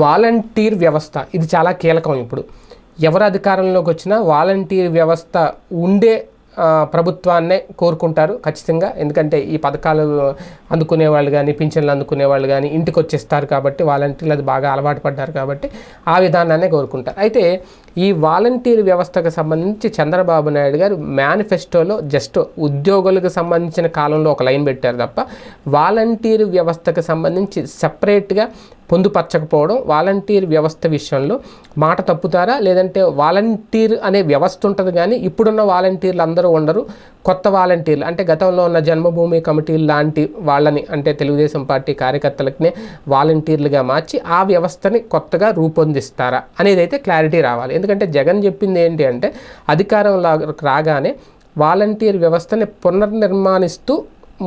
Volunteer వ్యవస్థ. ఇది చాలా కీలకం ఇప్పుడు. ఎవరు అధికారంలోకి వచ్చినా వాలంటీర్ వ్యవస్థ ఉండే ప్రభుత్వాన్నే కోరుకుంటారు ఖచ్చితంగా. ఎందుకంటే ఈ పథకాలు అందుకునే వాళ్ళు కానీ పింఛన్లు అందుకునే వాళ్ళు కానీ ఇంటికి వచ్చేస్తారు కాబట్టి వాలంటీర్లు అది బాగా అలవాటు పడ్డారు కాబట్టి ఆ విధానాన్నే కోరుకుంటారు. అయితే ఈ వాలంటీర్ వ్యవస్థకు సంబంధించి చంద్రబాబు నాయుడు గారు మేనిఫెస్టోలో జస్ట్ ఉద్యోగులకు సంబంధించిన కాలంలో ఒక లైన్ పెట్టారు తప్ప వాలంటీర్ వ్యవస్థకు సంబంధించి సపరేట్గా పొందుపరచకపోవడం వాలంటీర్ వ్యవస్థ విషయంలో మాట తప్పుతారా? లేదంటే వాలంటీర్ అనే వ్యవస్థ ఉంటుంది కానీ ఇప్పుడున్న వాలంటీర్లు అందరూ ఉండరు కొత్త వాలంటీర్లు. అంటే గతంలో ఉన్న జన్మభూమి కమిటీలు లాంటి వాళ్ళని అంటే తెలుగుదేశం పార్టీ కార్యకర్తలకినే వాలంటీర్లుగా మార్చి ఆ వ్యవస్థని కొత్తగా రూపొందిస్తారా? అనేది అయితే క్లారిటీ రావాలి. ఎందుకంటే జగన్ చెప్పింది ఏంటి అంటే అధికారం రాగానే వాలంటీర్ వ్యవస్థని పునర్నిర్మాణిస్తూ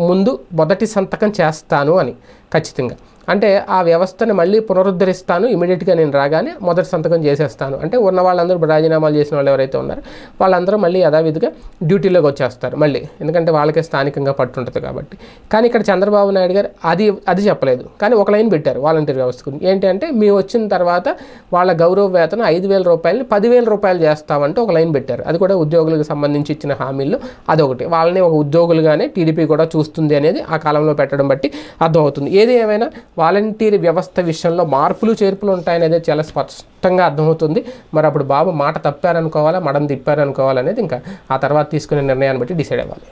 ముందు మొదటి సంతకం చేస్తాను అని. ఖచ్చితంగా. అంటే ఆ వ్యవస్థను మళ్ళీ పునరుద్ధరిస్తాను ఇమీడియట్గా నేను రాగానే మొదటి సంతకం చేసేస్తాను. అంటే ఉన్న వాళ్ళందరూ రాజీనామాలు చేసిన వాళ్ళు ఎవరైతే ఉన్నారో వాళ్ళందరూ మళ్ళీ యథావిధిగా డ్యూటీలోకి వచ్చేస్తారు మళ్ళీ. ఎందుకంటే వాళ్ళకే స్థానికంగా పట్టుంటుంది కాబట్టి. కానీ ఇక్కడ చంద్రబాబు నాయుడు గారు అది అది చెప్పలేదు. కానీ ఒక లైన్ పెట్టారు వాలంటీర్ వ్యవస్థ గురించి. ఏంటి అంటే మేము వచ్చిన తర్వాత వాళ్ళ గౌరవ వేతనం ఐదు వేల రూపాయలని పదివేల రూపాయలు చేస్తామంటే ఒక లైన్ పెట్టారు. అది కూడా ఉద్యోగులకు సంబంధించి ఇచ్చిన హామీల్లో అదొకటి. వాళ్ళని ఒక ఉద్యోగులుగానే టీడీపీ కూడా చూస్తుంది అనేది ఆ కాలంలో పెట్టడం బట్టి అర్థమవుతుంది. ఏది ఏమైనా వాలంటీర్ వ్యవస్థ విషయంలో మార్పులు చేర్పులు ఉంటాయనేది చాలా స్పష్టంగా అర్థమవుతుంది. మరి అప్పుడు బాబు మాట తప్పారనుకోవాలా మడం తిప్పారనుకోవాలనేది ఇంకా ఆ తర్వాత తీసుకునే నిర్ణయాన్ని బట్టి డిసైడ్ అవ్వాలి.